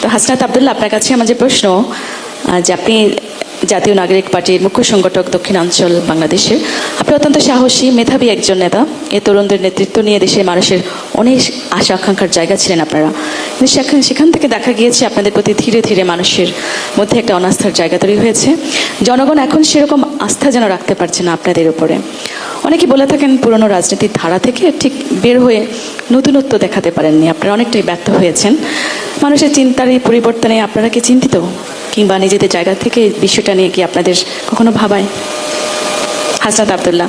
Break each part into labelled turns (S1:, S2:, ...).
S1: তো হাসনাত আবদুল্লাহ, আপনার কাছে আমার যে প্রশ্ন যে আপনি জাতীয় নাগরিক পার্টির মুখ্য সংগঠক দক্ষিণাঞ্চল বাংলাদেশের, আপনি অত্যন্ত সাহসী, মেধাবী একজন নেতা। এ তরুণদের নেতৃত্ব নিয়ে দেশের মানুষের অনেক আশা, আকাঙ্ক্ষার জায়গা ছিলেন আপনারা। কিন্তু সেখান সেখান থেকে দেখা গিয়েছে, আপনাদের প্রতি ধীরে ধীরে মানুষের মধ্যে একটা অনাস্থার জায়গা তৈরি হয়েছে। জনগণ এখন সেরকম আস্থা যেন রাখতে পারছে না আপনাদের উপরে। অনেকে বলে থাকেন, পুরনো রাজনীতির ধারা থেকে ঠিক বের হয়ে নতুনত্ব দেখাতে পারেননি। আপনারা অনেকটাই ব্যর্থ হয়েছেন। মানুষের চিন্তার এই পরিবর্তনে আপনারা কি চিন্তিত? কিংবা নিজেদের জায়গা থেকে বিষয়টা নিয়ে কি আপনাদের কখনো ভাবায়? হাসনাত আবদুল্লাহ।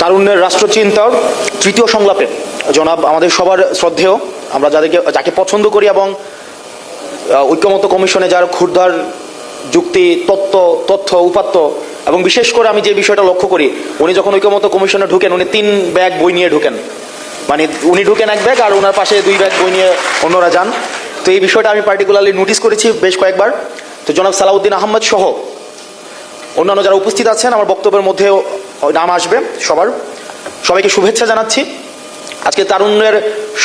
S2: তারুণ্যের রাষ্ট্রচিন্তার তৃতীয় সংলাপে জনাব, আমাদের সবার শ্রদ্ধেয়। আমরা যাদেরকে, যাকে পছন্দ করি এবং ঐক্যমত কমিশনে যার ক্ষুদ্ধার যুক্তি, তত্ত্ব, তথ্য, উপাত্ত, এবং বিশেষ করে আমি যে বিষয়টা লক্ষ্য করি, উনি যখন ঐক্যমত কমিশনে ঢুকেন, উনি তিন ব্যাগ বই নিয়ে ঢুকেন। মানে উনি ঢুকেন এক ব্যাগ আর ওনার পাশে দুই ব্যাগ বই নিয়ে অন্যরা যান। তো এই বিষয়টা আমি পার্টিকুলারলি নোটিস করেছি বেশ কয়েকবার। তো জনাব সালাউদ্দিন আহমদ সহ অন্যান্য যারা উপস্থিত আছেন, আমার বক্তব্যের মধ্যে নাম আসবে সবার। সবাইকে শুভেচ্ছা জানাচ্ছি। আজকে তারুণ্যের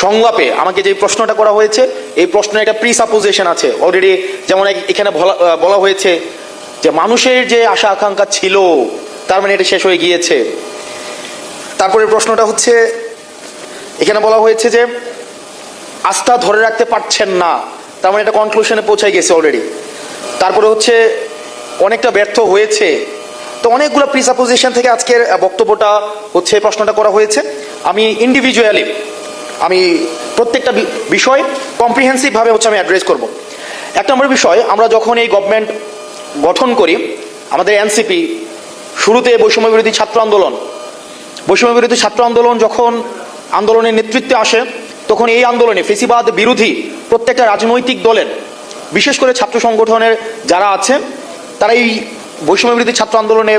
S2: সংলাপে আমাকে যে প্রশ্নটা করা হয়েছে, এই প্রশ্নের একটা প্রি সাপোজিশন আছে। অলরেডি যেমন এখানে বলা হয়েছে যে মানুষের যে আশা আকাঙ্ক্ষা ছিল, তার মানে এটা শেষ হয়ে গিয়েছে। তারপরে প্রশ্নটা হচ্ছে, এখানে বলা হয়েছে যে আস্থা ধরে রাখতে পারছেন না। তার মানে এটা কনক্লুশনে পৌঁছাই গেছে অলরেডি তারপরে হচ্ছে, অনেকটা ব্যর্থ হয়েছে। তো অনেকগুলো প্রিসাপোজিশন থেকে আজকের বক্তব্যটা হচ্ছে, প্রশ্নটা করা হয়েছে। আমি ইন্ডিভিজুয়ালি আমি প্রত্যেকটা বিষয় কম্প্রিহেন্সিভ ভাবে হচ্ছে আমি অ্যাড্রেস করব। এক নম্বর বিষয়, আমরা যখন এই গভর্নমেন্ট গঠন করি, আমাদের এনসিপি শুরুতে বৈষম্য বিরোধী ছাত্র আন্দোলন, বৈষম্য বিরোধী ছাত্র আন্দোলন যখন আন্দোলনের নেতৃত্বে আসে, তখন এই আন্দোলনে ফেসিবাদ বিরোধী প্রত্যেকটা রাজনৈতিক দলের, বিশেষ করে ছাত্র সংগঠনের যারা আছে, তারা এই বৈষম্য বিরোধী ছাত্র আন্দোলনে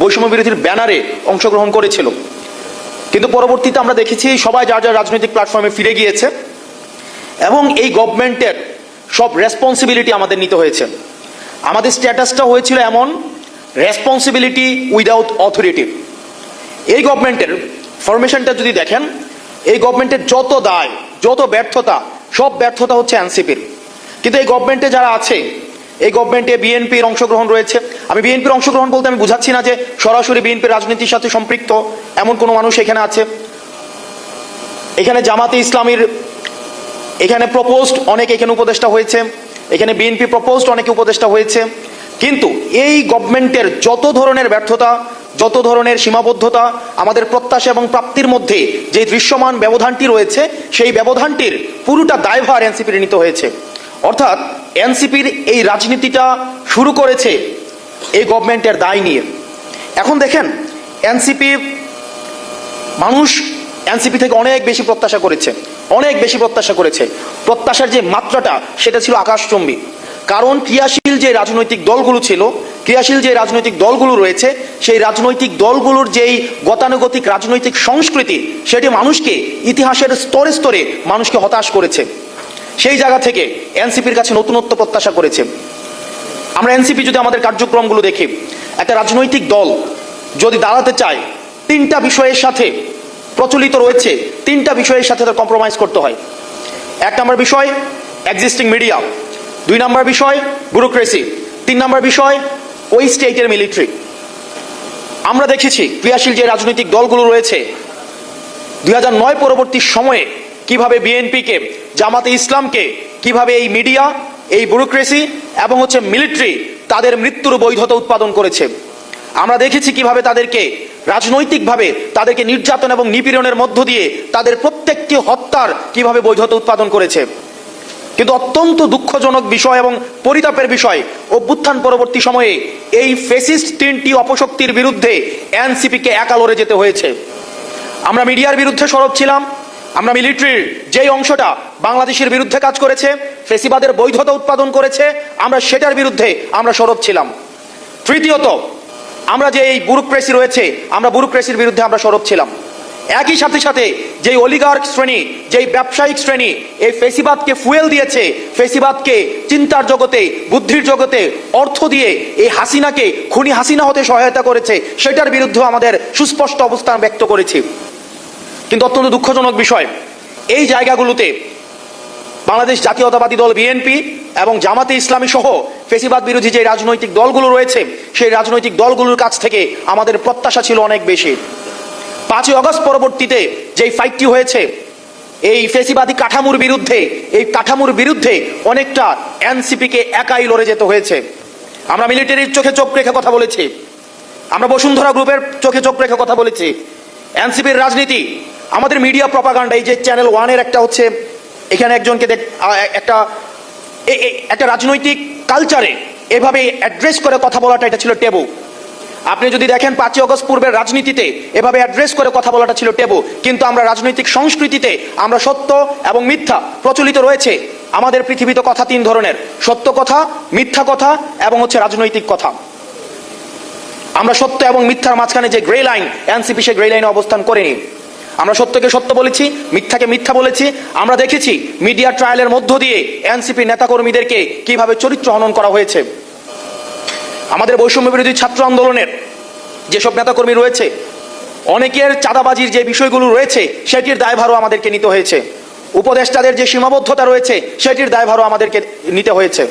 S2: বৈষম্য বিরোধীর ব্যানারে অংশগ্রহণ করেছিল। কিন্তু পরবর্তীতে আমরা দেখেছি সবাই যার যার রাজনৈতিক প্ল্যাটফর্মে ফিরে গিয়েছে এবং এই গভর্নমেন্টের সব রেসপন্সিবিলিটি আমাদের নিতে হয়েছে। আমাদের স্ট্যাটাসটা হয়েছিল এমন রেসপন্সিবিলিটি উইদাউট অথরিটি এই গভর্নমেন্টের ফরমেশনটা যদি দেখেন, এই গভর্নমেন্টের যত দায়, যত ব্যর্থতা, সব ব্যর্থতা হচ্ছে এনসিপির। কিন্তু এই গভর্নমেন্টে যারা আছে এই গভর্নমেন্টে বিএনপির অংশগ্রহণ রয়েছে। আমি বিএনপির অংশগ্রহণ বলতে আমি বুঝাচ্ছি না যে সরাসরি বিএনপির রাজনীতির সাথে সম্পৃক্ত এমন কোনো মানুষ এখানে আছে। এখানে জামাতে ইসলামীর এখানে প্রপোজড অনেক এখানে উপদেষ্টা হয়েছে। এখানে বিএনপি প্রপোজড অনেকে উপদেষ্টা হয়েছে। কিন্তু এই গভর্নমেন্টের যত ধরনের ব্যর্থতা, যত ধরনের সীমাবদ্ধতা, আমাদের প্রত্যাশা এবং প্রাপ্তির মধ্যে যে দৃশ্যমান ব্যবধানটি রয়েছে, সেই ব্যবধানটির পুরোটা দায়ভার এনসিপির নিতে হয়েছে। অর্থাৎ এনসিপির এই রাজনীতিটা শুরু করেছে এই গভর্নমেন্টের দায় নিয়ে। এখন দেখেন, এনসিপি মানুষ এনসিপি থেকে অনেক বেশি প্রত্যাশা করেছে, অনেক বেশি প্রত্যাশা করেছে। প্রত্যাশার যে মাত্রাটা, সেটা ছিল আকাশচম্বী। কারণ ক্রিয়াশীল যে রাজনৈতিক দলগুলো ছিল, ক্রিয়াশীল যে রাজনৈতিক দলগুলো রয়েছে, সেই রাজনৈতিক দলগুলোর যেই গতানুগতিক রাজনৈতিক সংস্কৃতি, সেটি মানুষকে ইতিহাসের স্তরে স্তরে মানুষকে হতাশ করেছে। সেই জায়গা থেকে এনসিপির কাছে নতুনত্ব প্রত্যাশা করেছে। আমরা এনসিপি যদি আমাদের কার্যক্রমগুলো দেখি, একটা রাজনৈতিক দল যদি দাঁড়াতে চায়, তিনটা বিষয়ের সাথে প্রচলিত রয়েছে, তিনটা বিষয়ের সাথে তার কম্প্রোমাইজ করতে হয়। এক নম্বর বিষয় এক্সিস্টিং মিডিয়া দুই নম্বর বিষয় ব্যুরোক্রেসি তিন নম্বর বিষয়, ওই স্টেটের মিলিটারি আমরা দেখেছি ক্রিয়াশীল যে রাজনৈতিক দলগুলো রয়েছে, দুই পরবর্তী সময়ে কীভাবে বিএনপিকে জামাতে ইসলামকে কীভাবে এই মিডিয়া, এই ব্যুরোক্রেসি এবং হচ্ছে মিলিটারি তাদের মৃত্যুর বৈধতা উৎপাদন করেছে? আমরা দেখেছি কীভাবে তাদেরকে রাজনৈতিকভাবে তাদেরকে নির্যাতন এবং নিপীড়নের মধ্য দিয়ে তাদের প্রত্যেকটি হত্যার কীভাবে বৈধতা উৎপাদন করেছে? কিন্তু অত্যন্ত দুঃখজনক বিষয় এবং পরিতাপের বিষয়, অভ্যুত্থান পরবর্তী সময়ে এই ফেসিস্ট তিনটি অপশক্তির বিরুদ্ধে এনসিপিকে একা লড়ে যেতে হয়েছে। আমরা মিডিয়ার বিরুদ্ধে সরব ছিলাম আমরা মিলিটারির যেই অংশটা বাংলাদেশের বিরুদ্ধে কাজ করেছে, ফেসিবাদের বৈধতা উৎপাদন করেছে, আমরা সেটার বিরুদ্ধে আমরা সরব ছিলাম। তৃতীয়ত, আমরা যে এই ব্যুরোক্রেসি রয়েছে, আমরা ব্যুরোক্রেসির বিরুদ্ধে আমরা সরব ছিলাম। একই সাথে সাথে যেই অলিগার্ক শ্রেণি, যেই ব্যবসায়িক শ্রেণি, এই ফেসিবাদকে ফুয়েল দিয়েছে, ফেসিবাদকে চিন্তার জগতে, বুদ্ধির জগতে অর্থ দিয়ে এই হাসিনাকে, খুনি হাসিনা হতে সহায়তা করেছে, সেটার বিরুদ্ধেও আমাদের সুস্পষ্ট অবস্থান ব্যক্ত করেছি। কিন্তু অত্যন্ত দুঃখজনক বিষয়, এই জায়গাগুলোতে বাংলাদেশ জাতীয়তাবাদী দল বিএনপি এবং জামাতে ইসলামী সহ ফেসিবাদ বিরোধী যে রাজনৈতিক দলগুলো রয়েছে, সেই রাজনৈতিক দলগুলোর কাছ থেকে আমাদের প্রত্যাশা ছিল অনেক বেশি। পাঁচই অগস্ট পরবর্তীতে যেই ফাইটটি হয়েছে, এই ফেসিবাদী কাঠামোর বিরুদ্ধে, এই কাঠামোর বিরুদ্ধে অনেকটা এনসিপিকে একাই লড়ে যেতে হয়েছে। আমরা মিলিটারির চোখে চোখ রেখে কথা বলেছি, আমরা বসুন্ধরা গ্রুপের চোখে চোখ রেখে কথা বলেছি, এনসিপির রাজনীতি আমাদের মিডিয়া প্রপাগান্ডা এই যে চ্যানেল ওয়ানের একটা হচ্ছে, এখানে একজনকে দেখ একটা একটা রাজনৈতিক কালচারে এভাবে অ্যাড্রেস করে কথা বলাটা এটা ছিল টেবু আপনি যদি দেখেন পাঁচই অগস্ট পূর্বের রাজনীতিতে এভাবে অ্যাড্রেস করে কথা বলাটা ছিল টেবু কিন্তু আমরা রাজনৈতিক সংস্কৃতিতে আমরা সত্য এবং মিথ্যা প্রচলিত রয়েছে। আমাদের পৃথিবীতে কথা তিন ধরনের, সত্য কথা, মিথ্যা কথা এবং হচ্ছে রাজনৈতিক কথা। আমরা সত্য এবং মিথ্যার মাঝখানে যে গ্রে লাইন এনসিপি সে গ্রে লাইনে অবস্থান করেনি। আমরা সত্যকে সত্য বলেছি, মিথ্যাকে মিথ্যা বলেছি। আমরা দেখেছি মিডিয়া ট্রায়ালের মধ্য দিয়ে এনসিপি নেতাকর্মীদেরকে কীভাবে চরিত্র হনন করা হয়েছে। আমাদের বৈষম্য বিরোধী ছাত্র আন্দোলনের যেসব নেতাকর্মী রয়েছে, অনেকের চাঁদাবাজির যে বিষয়গুলো রয়েছে, সেটির দায়ভারও আমাদেরকে নিতে হয়েছে। উপদেষ্টাদের যে সীমাবদ্ধতা রয়েছে, সেটির দায়ভারও আমাদেরকে নিতে হয়েছে।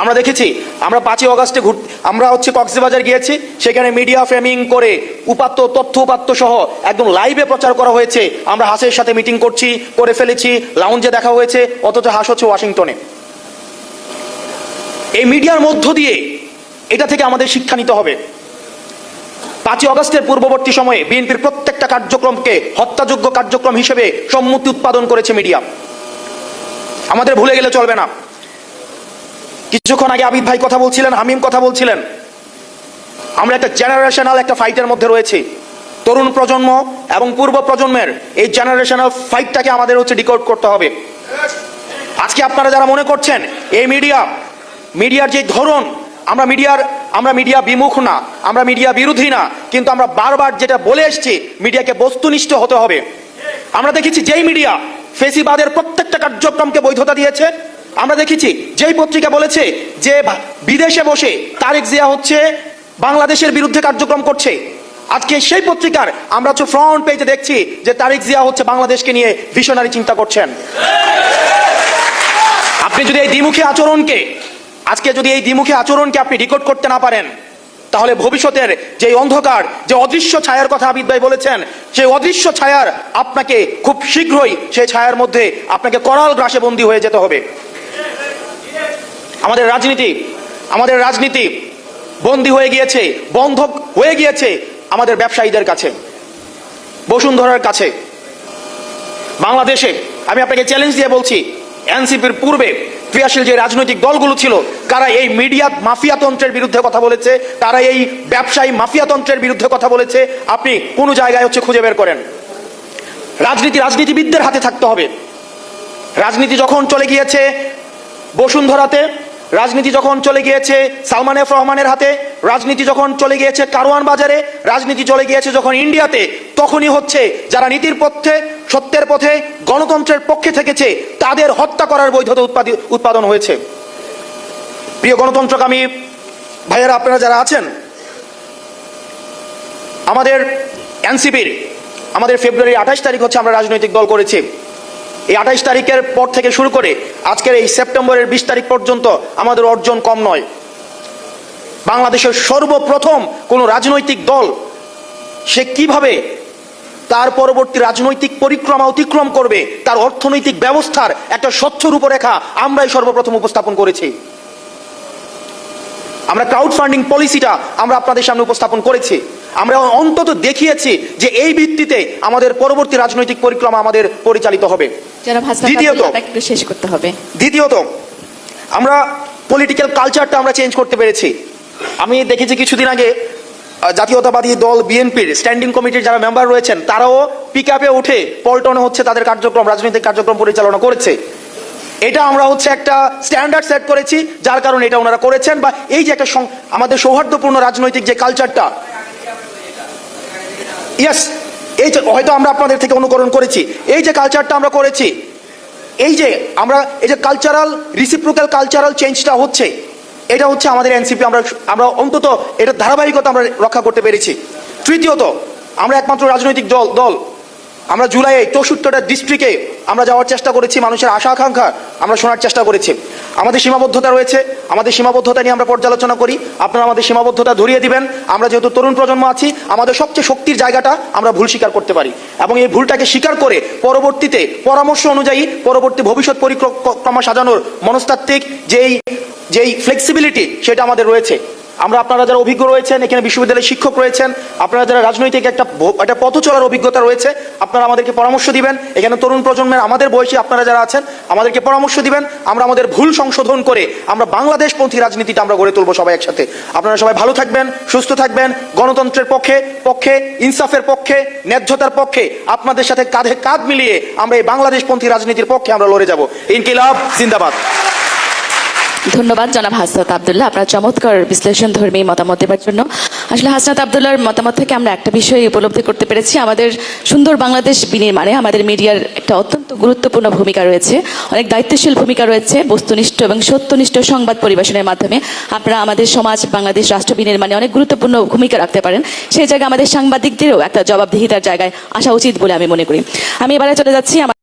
S2: আমরা দেখেছি, আমরা পাঁচই অগাস্টে আমরা হচ্ছে কক্সবাজার গিয়েছি, সেখানে মিডিয়া ফ্রেমিং করে উপাত্ত, তথ্য উপাত্ত সহ একদম লাইভে প্রচার করা হয়েছে। আমরা হাসের সাথে মিটিং করছি, করে ফেলেছি লাউঞ্জে দেখা হয়েছে, অথচ হাস হচ্ছে ওয়াশিংটনে। এই মিডিয়ার মধ্য দিয়ে এটা থেকে আমাদের শিক্ষা নিতে হবে। পাঁচই অগস্টের পূর্ববর্তী সময়ে বিএনপির প্রত্যেকটা কার্যক্রমকে হত্যাযোগ্য কার্যক্রম হিসেবে সম্মতি উৎপাদন করেছে মিডিয়া আমাদের ভুলে গেলে চলবে না। কিছুক্ষণ আগে আবিদ ভাই কথা বলছিলেন, হামিম কথা বলছিলেন। আমরা একটা জেনারেশনাল একটা ফাইটের মধ্যে রয়েছি। তরুণ প্রজন্ম এবং পূর্ব প্রজন্মের এই জেনারেশনাল ফাইটটাকে আমাদের হচ্ছে ডিকোড করতে হবে। আজকে আপনারা যারা মনে করছেন, এই মিডিয়া মিডিয়ার যে ধরন, আমরা মিডিয়ার আমরা মিডিয়া বিমুখ না, আমরা মিডিয়া বিরোধী না, কিন্তু আমরা বারবার যেটা বলে এসছি মিডিয়াকে বস্তুনিষ্ঠ হতে হবে। আমরা দেখেছি যেই মিডিয়া ফেসিবাদের প্রত্যেকটা কার্যক্রমকে বৈধতা দিয়েছে আমরা দেখেছি, যেই পত্রিকা বলেছে যে বিদেশে বসে তারেক জিয়া হচ্ছে বাংলাদেশের বিরুদ্ধে কার্যক্রম করছে। আজকে সেই পত্রিকার আমরা হচ্ছে ফ্রন্ট পেজে দেখছি যে তারেক জিয়া হচ্ছে বাংলাদেশকে নিয়ে ভিশনারি চিন্তা করছেন। আপনি যদি এই দ্বিমুখী আচরণকে, আজকে যদি এই দ্বিমুখী আচরণকে আপনি রেকর্ড করতে না পারেন, তাহলে ভবিষ্যতের যে অন্ধকার, যে অদৃশ্য ছায়ার কথা আবিদ ভাই বলেছেন, সেই অদৃশ্য ছায়ার আপনাকে খুব শীঘ্রই সেই ছায়ার মধ্যে আপনাকে করাল গ্রাসে বন্দী হয়ে যেতে হবে। আমাদের রাজনীতি আমাদের রাজনীতি বন্দী হয়ে গিয়েছে, বন্ধক হয়ে গিয়েছে আমাদের ব্যবসায়ীদের কাছে, বসুন্ধরার কাছে। বাংলাদেশে, আমি আপনাকে চ্যালেঞ্জ দিয়ে বলছি, এনসিপির পূর্বে ক্রিয়াশীল যে রাজনৈতিক দলগুলো ছিল, তারা এই মিডিয়া মাফিয়াতন্ত্রের বিরুদ্ধে কথা বলেছে, তারা এই ব্যবসায়ী মাফিয়াতন্ত্রের বিরুদ্ধে কথা বলেছে, আপনি কোনো জায়গায় হচ্ছে খুঁজে বের করেন। রাজনীতি রাজনীতিবিদদের হাতে থাকতে হবে। রাজনীতি যখন চলে গিয়েছে বসুন্ধরাতে রাজনীতি যখন চলে গিয়েছে সালমান এফ রহমানের হাতে, রাজনীতি যখন চলে গিয়েছে কারওয়ান বাজারে, রাজনীতি চলে গিয়েছে যখন ইন্ডিয়াতে, তখনই হচ্ছে যারা নীতির পথে, সত্যের পথে, গণতন্ত্রের পক্ষে থেকেছে, তাদের হত্যা করার বৈধতা উৎপাদি- উৎপাদন হয়েছে। প্রিয় গণতন্ত্রকামী ভাইয়েরা, আপনারা যারা আছেন, আমাদের এনসিপির, আমাদের ফেব্রুয়ারি আঠাশ তারিখ হচ্ছে আমরা রাজনৈতিক দল করেছি। এই আঠাইশ তারিখের পর থেকে শুরু করে আজকের এই সেপ্টেম্বরের বিশ তারিখ পর্যন্ত আমাদের অর্জন কম নয়। বাংলাদেশের সর্বপ্রথম কোনো রাজনৈতিক দল সে কীভাবে তার পরবর্তী রাজনৈতিক পরিক্রমা অতিক্রম করবে, তার অর্থনৈতিক ব্যবস্থার একটা স্বচ্ছ রূপরেখা আমরাই সর্বপ্রথম উপস্থাপন করেছি। আমরা ক্রাউড ফান্ডিং পলিসিটা আমরা আপনাদের সামনে উপস্থাপন করেছি। আমরা অন্তত দেখিয়েছি যে এই ভিত্তিতে আমাদের পরবর্তী রাজনৈতিক পরিক্রমা আমাদের পরিচালিত হবে। দ্বিতীয়ত।
S1: শেষ করতে হবে।
S2: দ্বিতীয়ত আমরা পলিটিক্যাল কালচারটা আমরা চেঞ্জ করতে পেরেছি। আমি দেখেছি কিছুদিন আগে জাতীয়তাবাদী দল বিএনপির স্ট্যান্ডিং কমিটির যারা মেম্বার রয়েছেন তারাও পিক আপে উঠে পল্টনে হচ্ছে তাদের কার্যক্রম রাজনৈতিক কার্যক্রম পরিচালনা করেছে। এটা আমরা হচ্ছে একটা স্ট্যান্ডার্ড সেট করেছি, যার কারণে এটা ওনারা করেছেন বা এই যে একটা আমাদের সৌহার্দ্যপূর্ণ রাজনৈতিক যে কালচারটা ইয়াস এই যে হয়তো আমরা আপনাদের থেকে অনুকরণ করেছি। এই যে কালচারটা আমরা করেছি, এই যে আমরা, এই যে কালচারাল রিসিপ্রোকাল কালচারাল চেঞ্জটা হচ্ছে, এটা হচ্ছে আমাদের এনসিপি আমরা আমরা অন্তত এটা ধারাবাহিকতা আমরা রক্ষা করতে পেরেছি। তৃতীয়ত, আমরা একমাত্র রাজনৈতিক দল দল। আমরা জুলাইয়ে চৌষট্টিটা ডিস্ট্রিক্টে আমরা যাওয়ার চেষ্টা করেছি, মানুষের আশা আকাঙ্ক্ষা আমরা শোনার চেষ্টা করেছি। আমাদের সীমাবদ্ধতা রয়েছে, আমাদের সীমাবদ্ধতা নিয়ে আমরা পর্যালোচনা করি, আপনারা আমাদের সীমাবদ্ধতা ধরিয়ে দিবেন। আমরা যেহেতু তরুণ প্রজন্ম আছি, আমাদের সবচেয়ে শক্তির জায়গাটা আমরা ভুল স্বীকার করতে পারি এবং এই ভুলটাকে স্বীকার করে পরবর্তীতে পরামর্শ অনুযায়ী পরবর্তী ভবিষ্যৎ পরিক্রমা সাজানোর মনস্তাত্ত্বিক যেই যেই ফ্লেক্সিবিলিটি সেটা আমাদের রয়েছে। আমরা আপনারা যারা অভিজ্ঞ রয়েছেন, এখানে বিশ্ববিদ্যালয়ের শিক্ষক রয়েছেন, আপনারা যারা রাজনৈতিক একটা একটা পথ চলার অভিজ্ঞতা রয়েছে, আপনারা আমাদেরকে পরামর্শ দিবেন। এখানে তরুণ প্রজন্মের আমাদের বয়সী আপনারা যারা আছেন, আমাদেরকে পরামর্শ দিবেন। আমরা আমাদের ভুল সংশোধন করে আমরা বাংলাদেশপন্থী রাজনীতিটা আমরা গড়ে তুলবো সবাই একসাথে। আপনারা সবাই ভালো থাকবেন, সুস্থ থাকবেন, গণতন্ত্রের পক্ষে পক্ষে, ইনসাফের পক্ষে, ন্যায্যতার পক্ষে, আপনাদের সাথে কাঁধে কাঁধ মিলিয়ে আমরা এই বাংলাদেশপন্থী রাজনীতির পক্ষে আমরা লড়ে যাব। ইনকিলাব, জিন্দাবাদ।
S1: ধন্যবাদ জনাব হাসনাত আবদুল্লাহ। আপনার চমৎকার বিশ্লেষণ ধর্মী মতামত দেওয়ার জন্য। আসলে হাসনাত আবদুল্লাহর মতামত থেকে আমরা একটা বিষয় উপলব্ধি করতে পেরেছি। আমাদের সুন্দর বাংলাদেশ বিনির্মাণে আমাদের মিডিয়ার একটা অত্যন্ত গুরুত্বপূর্ণ ভূমিকা রয়েছে। অনেক দায়িত্বশীল ভূমিকা রয়েছে। বস্তুনিষ্ঠ এবং সত্যনিষ্ঠ সংবাদ পরিবেশনের মাধ্যমে আপনারা আমাদের সমাজ, বাংলাদেশ রাষ্ট্র বিনির্মাণে অনেক গুরুত্বপূর্ণ ভূমিকা রাখতে পারেন। সেই জায়গায় আমাদের সাংবাদিকদেরও একটা জবাবদিহিতার জায়গায় আসা উচিত বলে আমি মনে করি। আমি এবারে চলে যাচ্ছি।